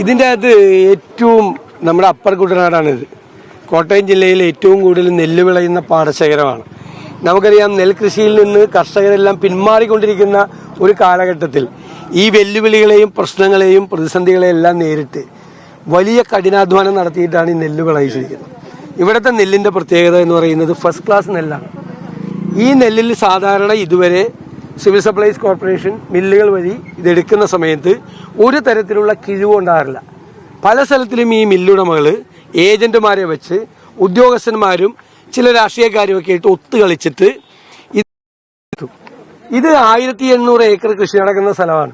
ഇതിന്റെ അകത്ത് ഏറ്റവും നമ്മുടെ അപ്പർ കുട്ടനാടാണിത് കോട്ടയം ജില്ലയിൽ ഏറ്റവും കൂടുതൽ നെല്ല് വിളയുന്ന പാടശേഖരമാണ്. നമുക്കറിയാം നെൽകൃഷിയിൽ നിന്ന് കർഷകരെല്ലാം പിന്മാറിക്കൊണ്ടിരിക്കുന്ന ഒരു കാലഘട്ടത്തിൽ ഈ വെല്ലുവിളികളെയും പ്രശ്നങ്ങളെയും പ്രതിസന്ധികളെയും എല്ലാം നേരിട്ട് വലിയ കഠിനാധ്വാനം നടത്തിയിട്ടാണ് ഈ നെല്ല് വിളയിച്ചിരിക്കുന്നത്. ഇവിടുത്തെ നെല്ലിന്റെ പ്രത്യേകത എന്ന് പറയുന്നത് ഫസ്റ്റ് ക്ലാസ് നെല്ലാണ്. ഈ നെല്ലിൽ സാധാരണ ഇതുവരെ സിവിൽ സപ്ലൈസ് കോർപ്പറേഷൻ മില്ലുകൾ വഴി ഇതെടുക്കുന്ന സമയത്ത് ഒരു തരത്തിലുള്ള കിഴിവും ഉണ്ടാകാറില്ല. പല സ്ഥലത്തിലും ഈ മില്ലുടമകൾ ഏജന്റുമാരെ വെച്ച് ഉദ്യോഗസ്ഥന്മാരും ചില രാഷ്ട്രീയക്കാരും ഒക്കെ ആയിട്ട് ഒത്തു കളിച്ചിട്ട് ഇത് ആയിരത്തി എണ്ണൂറ് ഏക്കർ കൃഷി നടക്കുന്ന സ്ഥലമാണ്.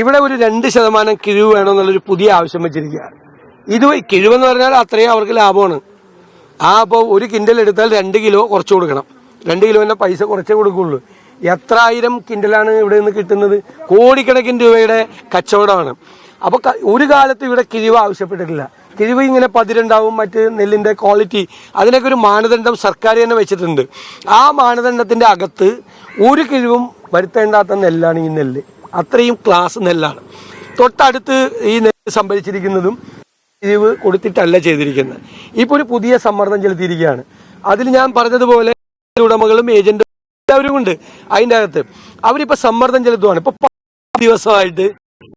ഇവിടെ ഒരു രണ്ട് ശതമാനം കിഴിവ് വേണമെന്നുള്ളൊരു പുതിയ ആവശ്യം വെച്ചിരിക്കുകയാണ്. ഇത് കിഴിവെന്ന് പറഞ്ഞാൽ അത്രയും അവർക്ക് ലാഭമാണ്. ആ അപ്പോൾ ഒരു കിൻഡൽ എടുത്താൽ രണ്ട് കിലോ കുറച്ച് കൊടുക്കണം. രണ്ട് കിലോന്റെ പൈസ കുറച്ചേ കൊടുക്കുള്ളൂ എത്ര ആയിരം കിൻഡലാണ് ഇവിടെ നിന്ന് കിട്ടുന്നത്? കോടിക്കണക്കിന് രൂപയുടെ കച്ചവടമാണ്. അപ്പോൾ ഒരു കാലത്ത് ഇവിടെ കിഴിവ് ആവശ്യപ്പെട്ടിട്ടില്ല. കിഴിവ് ഇങ്ങനെ പതിരുണ്ടാവും മറ്റ് നെല്ലിന്റെ ക്വാളിറ്റി അതിനൊക്കെ ഒരു മാനദണ്ഡം സർക്കാർ തന്നെ വെച്ചിട്ടുണ്ട്. ആ മാനദണ്ഡത്തിന്റെ അകത്ത് ഒരു കിഴിവും വരുത്തേണ്ടാത്ത നെല്ലാണ് ഈ നെല്ല്. അത്രയും ക്ലാസ് നെല്ലാണ്. തൊട്ടടുത്ത് ഈ നെല്ല് സംഭരിച്ചിരിക്കുന്നതും കിഴിവ് കൊടുത്തിട്ടല്ല ചെയ്തിരിക്കുന്നത്. ഇപ്പൊ ഒരു പുതിയ സമ്മർദ്ദം ചെലുത്തിയിരിക്കുകയാണ്. അതിൽ ഞാൻ പറഞ്ഞതുപോലെ ഉടമകളും ഏജന്റും എല്ലാവരും ഉണ്ട് അതിന്റെ അകത്ത്. അവരിപ്പോ സമ്മർദ്ദം ചെലുത്തുവാണ്. ഇപ്പൊ ദിവസമായിട്ട്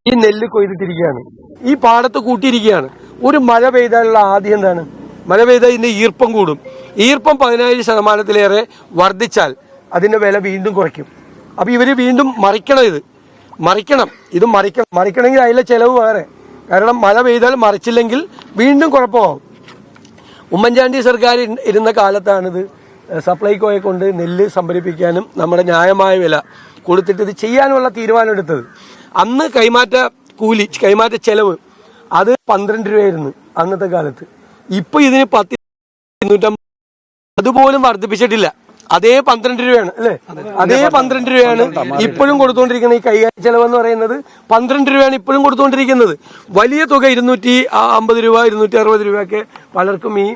ഈ നെല്ല് കൊയ്തിട്ടിരിക്കുകയാണ്. ഈ പാടത്ത് കൂട്ടിയിരിക്കുകയാണ്. ഒരു മഴ പെയ്താലുള്ള ആദ്യം എന്താണ്? മഴ പെയ്താൽ ഇതിന്റെ ഈർപ്പം കൂടും. ഈർപ്പം പതിനായിരം ശതമാനത്തിലേറെ വർദ്ധിച്ചാൽ അതിന്റെ വില വീണ്ടും കുറയ്ക്കും. അപ്പൊ ഇവർ വീണ്ടും മറിക്കണം ഇത്. മറിക്കണം. ഇത് മറിക്കണം. മറിക്കണമെങ്കിൽ അതിലെ ചെലവ് വേറെ. കാരണം മഴ പെയ്താൽ മറിച്ചില്ലെങ്കിൽ വീണ്ടും കുഴപ്പമാവും. ഉമ്മൻചാണ്ടി സർക്കാർ ഇരു- ഇരുന്ന കാലത്താണിത് സപ്ലൈകോയെ കൊണ്ട് നെല്ല് സംഭരിപ്പിക്കാനും നമ്മുടെ ന്യായമായ വില കൊടുത്തിട്ട് ഇത് ചെയ്യാനുള്ള തീരുമാനം എടുത്തത്. അന്ന് കൈമാറ്റ കൂലി കൈമാറ്റ ചെലവ് അത് പന്ത്രണ്ട് രൂപയായിരുന്നു അന്നത്തെ കാലത്ത്. ഇപ്പൊ ഇതിന് പത്ത് ഇരുന്നൂറ്റമ്പത് അതുപോലും വർദ്ധിപ്പിച്ചിട്ടില്ല. അതേ പന്ത്രണ്ട് രൂപയാണ് അല്ലേ? അതേ പന്ത്രണ്ട് രൂപയാണ് ഇപ്പോഴും കൊടുത്തുകൊണ്ടിരിക്കുന്നത് ഈ കൈകാര്യ ചെലവ് എന്ന് പറയുന്നത് പന്ത്രണ്ട് രൂപയാണ് ഇപ്പോഴും കൊടുത്തുകൊണ്ടിരിക്കുന്നത് വലിയ തുക ഇരുന്നൂറ്റി അമ്പത് രൂപ ഇരുന്നൂറ്റി അറുപത് രൂപയൊക്കെ പലർക്കും ഈ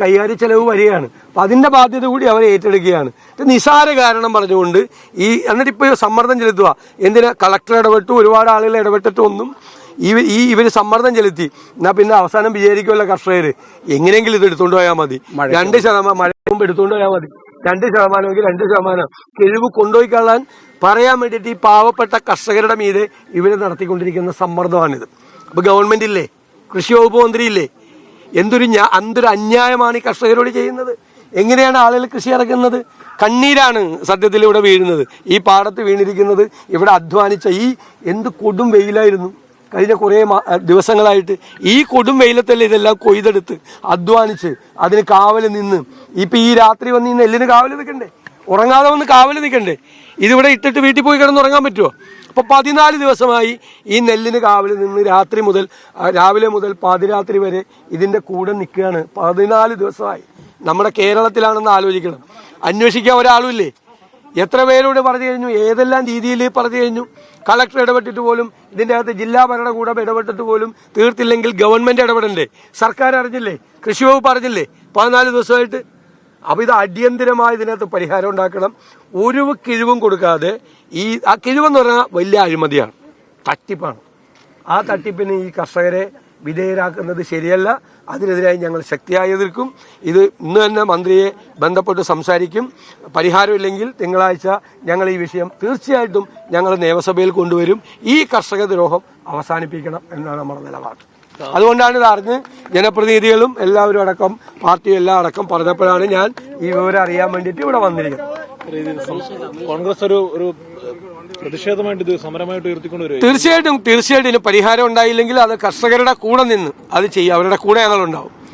കൈകാര്യ ചെലവ് വരികയാണ്. അപ്പം അതിന്റെ ബാധ്യത കൂടി അവർ ഏറ്റെടുക്കുകയാണ്. നിസാര കാരണം പറഞ്ഞുകൊണ്ട് ഈ എന്നിട്ട് ഇപ്പോൾ സമ്മർദ്ദം ചെലുത്തുക എന്തിനാ? കളക്ടർ ഇടപെട്ടു ഒരുപാട് ആളുകൾ ഇടപെട്ടിട്ടൊന്നും ഈ ഈ ഇവർ സമ്മർദ്ദം ചെലുത്തി. എന്നാൽ പിന്നെ അവസാനം വിചാരിക്കുമല്ലോ കർഷകർ എങ്ങനെയെങ്കിലും ഇത് എടുത്തുകൊണ്ട് പോയാൽ മതി. രണ്ട് ശതമാനം മഴ മുമ്പ് എടുത്തുകൊണ്ട് പോയാൽ മതി. രണ്ട് ശതമാനമെങ്കിൽ രണ്ട് ശതമാനം. കിഴിവ് കൊണ്ടുപോയി കളയാൻ പറയാൻ വേണ്ടിയിട്ട് ഈ പാവപ്പെട്ട കർഷകരുടെ മീതെ ഇവർ നടത്തിക്കൊണ്ടിരിക്കുന്ന സമ്മർദ്ദമാണിത്. അപ്പോൾ ഗവൺമെന്റ് ഇല്ലേ? കൃഷി വകുപ്പ് മന്ത്രി ഇല്ലേ? എന്തൊരു ഞാ എന്തൊരു അന്യായമാണ് ഈ കർഷകരോട് ചെയ്യുന്നത്? എങ്ങനെയാണ് ആളുകൾ കൃഷി ഇറക്കുന്നത്? കണ്ണീരാണ് സത്യത്തിൽ ഇവിടെ വീഴുന്നത്. ഈ പാടത്ത് വീണിരിക്കുന്നത് ഇവിടെ അധ്വാനിച്ച ഈ എന്ത് കൊടും വെയിലായിരുന്നു. കഴിഞ്ഞ കുറേ ദിവസങ്ങളായിട്ട് ഈ കൊടും വെയിലത്തല്ലേ ഇതെല്ലാം കൊയ്തെടുത്ത് അധ്വാനിച്ച് അതിന് കാവൽ നിന്ന്. ഇപ്പം ഈ രാത്രി വന്ന് ഈ നെല്ലിന് കാവൽ നിൽക്കണ്ടേ ഉറങ്ങാതെ വന്ന് കാവൽ നിൽക്കണ്ടേ? ഇതിവിടെ ഇട്ടിട്ട് വീട്ടിൽ പോയി കിടന്ന് ഉറങ്ങാൻ പറ്റുമോ അപ്പോൾ പതിനാല് ദിവസമായി ഈ നെല്ലിന് കാവൽ നിന്ന് രാത്രി മുതൽ രാവിലെ മുതൽ പാതിരാത്രി വരെ ഇതിന്റെ കൂടെ നിൽക്കുകയാണ്. പതിനാല് ദിവസമായി. നമ്മുടെ കേരളത്തിലാണെന്ന് ആലോചിക്കണം. അന്വേഷിക്കാൻ ഒരാളുമില്ലേ? എത്ര പേരോട് പറഞ്ഞു കഴിഞ്ഞു? ഏതെല്ലാം രീതിയിൽ പറഞ്ഞു കഴിഞ്ഞു? കളക്ടർ ഇടപെട്ടിട്ട് പോലും ഇതിന്റെ അകത്ത് ജില്ലാ ഭരണകൂടം ഇടപെട്ടിട്ട് പോലും തീർത്തില്ലെങ്കിൽ ഗവൺമെന്റ് ഇടപെടണ്ടേ? സർക്കാർ അറിഞ്ഞില്ലേ? കൃഷി വകുപ്പ് അറിഞ്ഞില്ലേ? പതിനാല് ദിവസമായിട്ട് അപ്പൊ ഇത് അടിയന്തിരമായി ഇതിനകത്ത് പരിഹാരം ഉണ്ടാക്കണം. ഒരു കിഴിവും കൊടുക്കാതെ ഈ ആ കിഴിവെന്ന് പറഞ്ഞാൽ വലിയ അഴിമതിയാണ്. തട്ടിപ്പാണ്. ആ തട്ടിപ്പിന് ഈ കർഷകരെ വിധേയരാക്കുന്നത് ശരിയല്ല. അതിനെതിരായി ഞങ്ങൾ ശക്തിയായി എതിർക്കും ഇത് ഇന്ന് തന്നെ മന്ത്രിയെ ബന്ധപ്പെട്ട് സംസാരിക്കും. പരിഹാരമില്ലെങ്കിൽ തിങ്കളാഴ്ച ഞങ്ങൾ ഈ വിഷയം തീർച്ചയായിട്ടും ഞങ്ങൾ നിയമസഭയിൽ കൊണ്ടുവരും. ഈ കർഷക ദ്രോഹം അവസാനിപ്പിക്കണം എന്നാണ് നമ്മുടെ നിലപാട്. അതുകൊണ്ടാണ് ഇത് അറിഞ്ഞ് ജനപ്രതിനിധികളും എല്ലാവരും അടക്കം പാർട്ടിയും എല്ലാം അടക്കം പറഞ്ഞപ്പോഴാണ് ഞാൻ ഈ വിവരം അറിയാൻ വേണ്ടിയിട്ട് ഇവിടെ വന്നിരിക്കുന്നത്. കോൺഗ്രസ് ഒരു ഒരു പ്രതിഷേധമായിട്ട് ഇത് സമരമായിട്ട് ഉയർത്തിക്കൊണ്ട് വരും തീർച്ചയായിട്ടും തീർച്ചയായിട്ടും ഇതിന് പരിഹാരം ഉണ്ടായില്ലെങ്കിൽ അത് കർഷകരുടെ കൂടെ നിന്ന് അത് ചെയ്യും. അവരുടെ കൂടെ ഞങ്ങളുണ്ടാവും